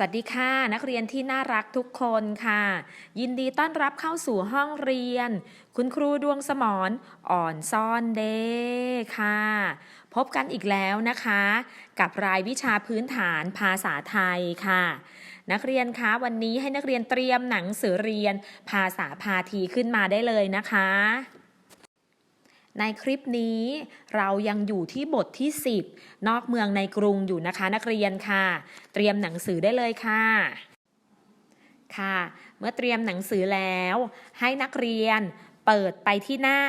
สวัสดีค่ะ นักเรียนที่น่ารักทุกคนค่ะ ยินดีต้อนรับเข้าสู่ห้องเรียน คุณครูดวงสมรอ่อนซ่อนเดค่ะ พบกันอีกแล้วนะคะ กับรายวิชาพื้นฐานภาษาไทยค่ะ นักเรียนคะวันนี้ให้นักเรียนเตรียมหนังสือเรียนภาษาพาทีขึ้นมาได้เลยนะคะ ในคลิปนี้เรายังอยู่ที่บทที่ 10 นอกเมืองในกรุงอยู่นะคะ นักเรียนค่ะ เตรียมหนังสือได้เลยค่ะ ค่ะ เมื่อเตรียมหนังสือแล้ว ให้นักเรียนเปิดไปที่หน้า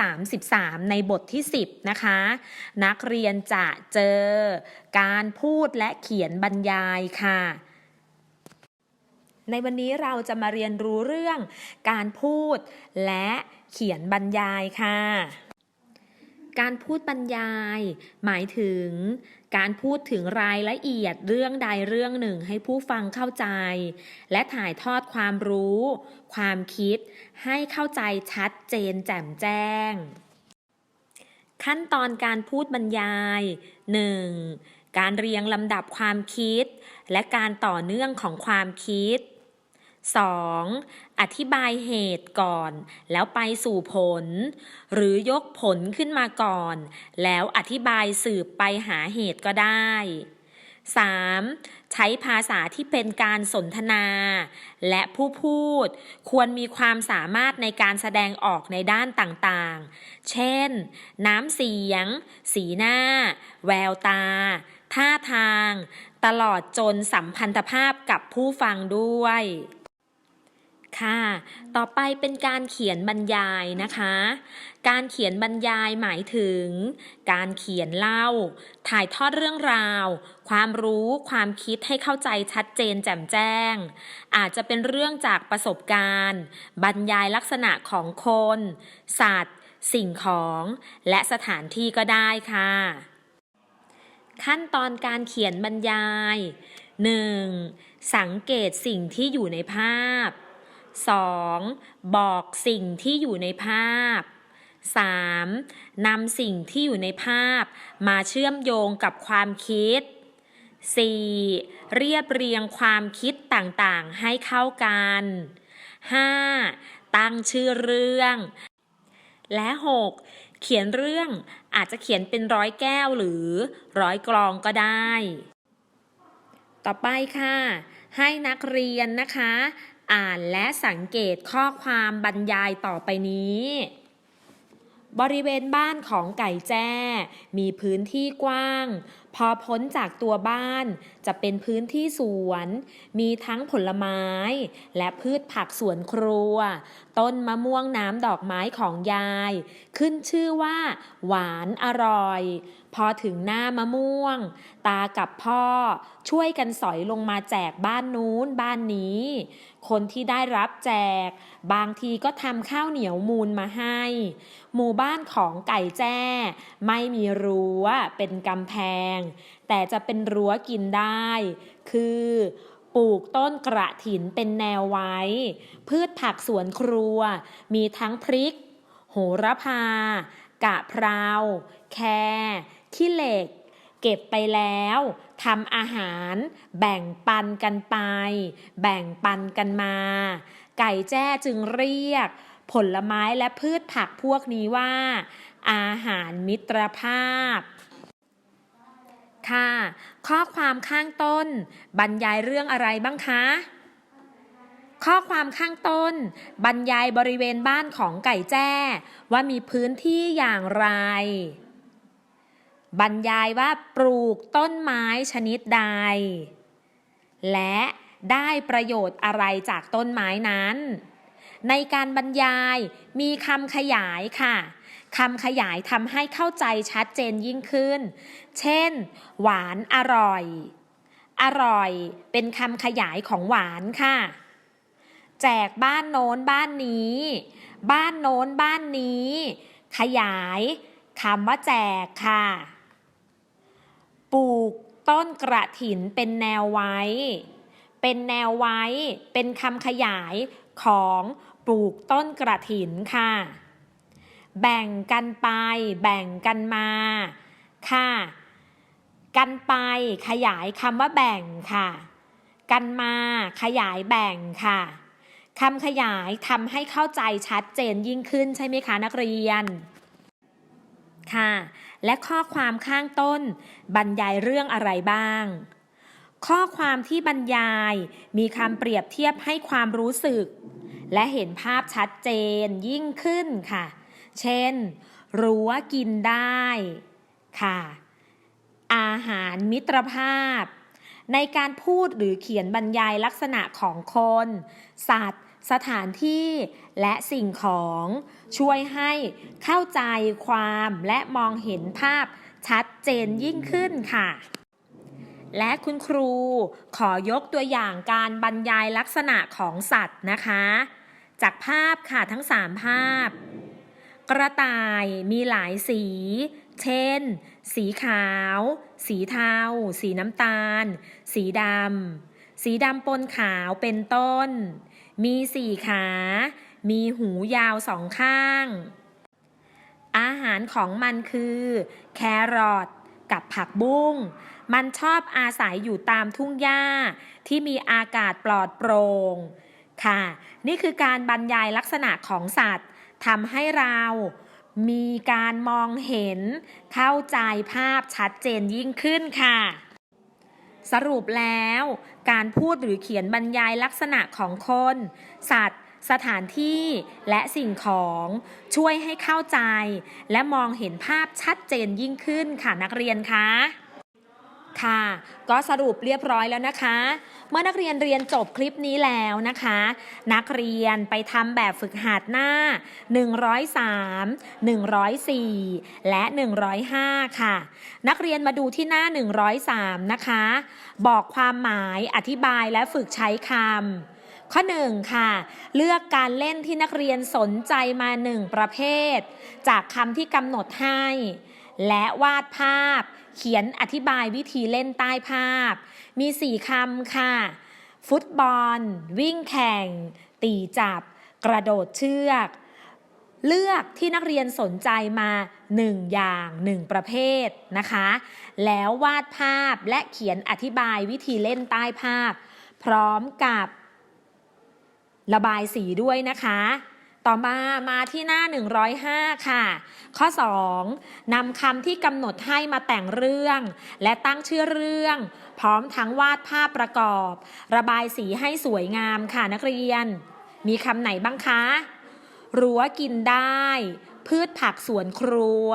133 ในบทที่ 10 นะคะ นักเรียนจะเจอการพูดและเขียนบรรยายค่ะ ในวันนี้เราจะมาเรียนรู้เรื่องการพูดและเขียนบรรยายค่ะ การพูดบรรยาย หมายถึง การพูดถึงรายละเอียดเรื่องใดเรื่องหนึ่งให้ผู้ฟังเข้าใจ และถ่ายทอดความรู้ ความคิด ให้เข้าใจชัดเจนแจ่มแจ้ง ขั้นตอนการพูดบรรยาย 1. การเรียงลำดับความคิด และการต่อเนื่องของความคิด 2. อธิบายเหตุก่อน แล้วไปสู่ผล หรือยกผลขึ้นมาก่อน แล้วอธิบายสืบไปหาเหตุก็ได้ 3. ใช้ภาษาที่เป็นการสนทนา และผู้พูด ควรมีความสามารถในการแสดงออกในด้านต่างๆ เช่น น้ำเสียง สีหน้า แววตา ท่าทาง ตลอดจนสัมพันธภาพกับผู้ฟังด้วย ค่ะ ต่อไปเป็นการเขียนบรรยายนะคะ การเขียนบรรยายหมายถึง การเขียนเล่า ถ่ายทอดเรื่องราว ความรู้ความคิดให้เข้าใจชัดเจนแจ่มแจ้ง อาจจะเป็นเรื่องจากประสบการณ์ บรรยายลักษณะของคน สัตว์ สิ่งของ และสถานที่ก็ได้ค่ะ ขั้นตอนการเขียนบรรยาย 1. สังเกตสิ่งที่อยู่ในภาพ 2. บอกสิ่งที่อยู่ในภาพ 3. นำสิ่งที่อยู่ในภาพ มาเชื่อมโยงกับความคิด 4. เรียบเรียงความคิดต่างๆให้เข้ากัน 5. ตั้งชื่อเรื่อง และ 6. เขียนเรื่องอาจจะเขียนเป็นร้อยแก้วหรือร้อยกลองก็ได้ ต่อไปค่ะ ให้นักเรียนนะคะ อ่านและสังเกตข้อความบรรยายต่อไปนี้ บริเวณบ้านของไก่แจ้ มีพื้นที่กว้าง พอพ้นจากตัวบ้านจะเป็นพื้นที่สวน มีทั้งผลไม้ และพืชผักสวนครัว ต้นมะม่วงน้ำดอกไม้ของยาย ขึ้นชื่อว่า หวานอร่อย พอถึงหน้ามะม่วง ตากับพ่อ ช่วยกันสอยลงมาแจกบ้านนู้นบ้านนี้ คนที่ได้รับแจก บางทีก็ทำข้าวเหนียวมูลมาให้ หมู่บ้านของไก่แจ้ ไม่มีรั้วเป็นกำแพง แต่จะเป็นรั้วกินได้ คือปลูกต้นกระถินเป็นแนวไว้ พืชผักสวนครัว มีทั้งพริก โหระพา กะเพรา แคร ขี้เหล็ก เก็บไปแล้วทำอาหาร แบ่งปันกันไป แบ่งปันกันมา ไก่แจ้จึงเรียก ผลไม้และพืชผักพวกนี้ว่า อาหารมิตรภาพค่ะข้อความข้างต้น บรรยายเรื่องอะไรบ้างคะ ข้อความข้างต้น บรรยายบริเวณบ้านของไก่แจ้ ว่ามีพื้นที่อย่างไร บรรยายว่าปลูกต้นไม้ชนิดใด และได้ประโยชน์อะไรจากต้นไม้นั้น ในการบรรยายมีคำขยายค่ะคำขยายทำให้เข้าใจชัดเจนยิ่งขึ้น เช่น หวานอร่อย อร่อยเป็นคำขยายของหวานค่ะ แจกบ้านโน้นบ้านนี้ บ้านโน้นบ้านนี้ ขยายคำว่าแจกค่ะ ปลูกต้นกระถินเป็นแนวไว้ เป็นแนวไว้ เป็นคำขยายของปลูกต้นกระถินค่ะ แบ่งกันไป แบ่งกันมาค่ะ กันไปขยายคำว่าแบ่งค่ะ กันมาขยายแบ่งค่ะคำขยายทำให้เข้าใจชัดเจนยิ่งขึ้นใช่ไหมคะนักเรียน ค่ะ และข้อความข้างต้น บรรยายเรื่องอะไรบ้าง ข้อความที่บรรยายมีคำเปรียบเทียบให้ความรู้สึก และเห็นภาพชัดเจนยิ่งขึ้นค่ะ เช่น รู้ว่ากินได้ค่ะ อาหารมิตรภาพ ในการพูดหรือเขียนบรรยายลักษณะของคน สัตว์ สถานที่และสิ่งของช่วยให้เข้าใจความและมองเห็นภาพชัดเจนยิ่งขึ้นค่ะ และคุณครูขอยกตัวอย่างการบรรยายลักษณะของสัตว์นะคะ จากภาพค่ะทั้ง 3 ภาพ กระต่ายมีหลายสี เช่น สีขาว สีเทา สีน้ำตาล สีดำ สีดำปนขาวเป็นต้น มีสี่ขา มีหูยาวสองข้าง อาหารของมันคือ แครอทกับผักบุ้ง มันชอบอาศัยอยู่ตามทุ่งหญ้า ที่มีอากาศปลอดโปร่ง ค่ะ นี่คือการบรรยายลักษณะของสัตว์ทำให้เรามีการมองเห็นเข้าใจภาพชัดเจนยิ่งขึ้นค่ะ สรุปแล้ว การพูดหรือเขียนบรรยายลักษณะของคน สัตว์ สถานที่และสิ่งของ ช่วยให้เข้าใจ และมองเห็นภาพชัดเจนยิ่งขึ้นค่ะนักเรียนคะ ค่ะ ก็สรุปเรียบร้อยแล้วนะคะ เมื่อนักเรียนเรียนจบคลิปนี้แล้วนะคะ นักเรียนไปทำแบบฝึกหัดหน้า 103 104 และ 105 ค่ะ นักเรียนมาดูที่หน้า 103 นะคะ บอกความหมายอธิบายและฝึกใช้คำข้อ 1 ค่ะ เลือกการเล่นที่นักเรียนสนใจมา 1 ประเภท จากคำที่กำหนดให้ และวาดภาพ เขียนอธิบายวิธีเล่นใต้ภาพ มี 4คำค่ะ ฟุตบอล วิ่งแข่ง ตีจับ กระโดดเชือก เลือกที่นักเรียนสนใจมา 1 อย่าง 1 ประเภทนะคะ แล้ววาดภาพและเขียนอธิบายวิธีเล่นใต้ภาพ พร้อมกับ ระบายสีด้วยนะคะ ต่อมามาที่หน้า 105 ค่ะ ข้อ2นำคำที่กำหนดให้มาแต่งเรื่อง และตั้งชื่อเรื่อง พร้อมทั้งวาดภาพประกอบ ระบายสีให้สวยงามค่ะนักเรียน มีคำไหนบ้างคะรั้วกินได้ พืชผักสวนครัว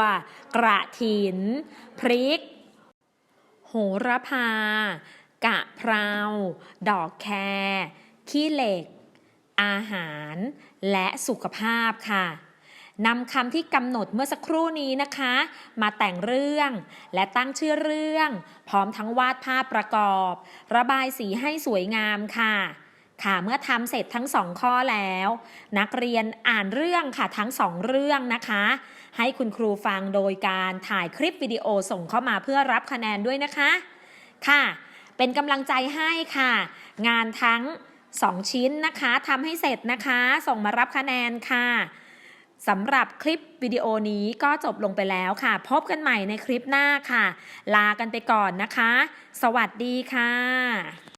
กระถิน พริก โหระพา กะเพรา ดอกแครขี้เหล็ก อาหาร และสุขภาพค่ะนำคำที่กำหนดเมื่อสักครู่นี้นะคะ มาแต่งเรื่อง และตั้งชื่อเรื่อง พร้อมทั้งวาดภาพประกอบ ระบายสีให้สวยงามค่ะ ค่ะเมื่อทำเสร็จทั้งสองข้อแล้ว นักเรียนอ่านเรื่องค่ะทั้งสองเรื่องนะคะ ให้คุณครูฟังโดยการถ่ายคลิปวิดีโอส่งเข้ามาเพื่อรับคะแนนด้วยนะคะ ค่ะ เป็นกำลังใจให้ค่ะ งานทั้ง 2 ชิ้นนะคะทำให้เสร็จนะคะ ส่งมารับคะแนนค่ะสำหรับคลิปวิดีโอนี้ก็จบลงไปแล้วค่ะ พบกันใหม่ในคลิปหน้าค่ะ ลากันไปก่อนนะคะ สวัสดีค่ะ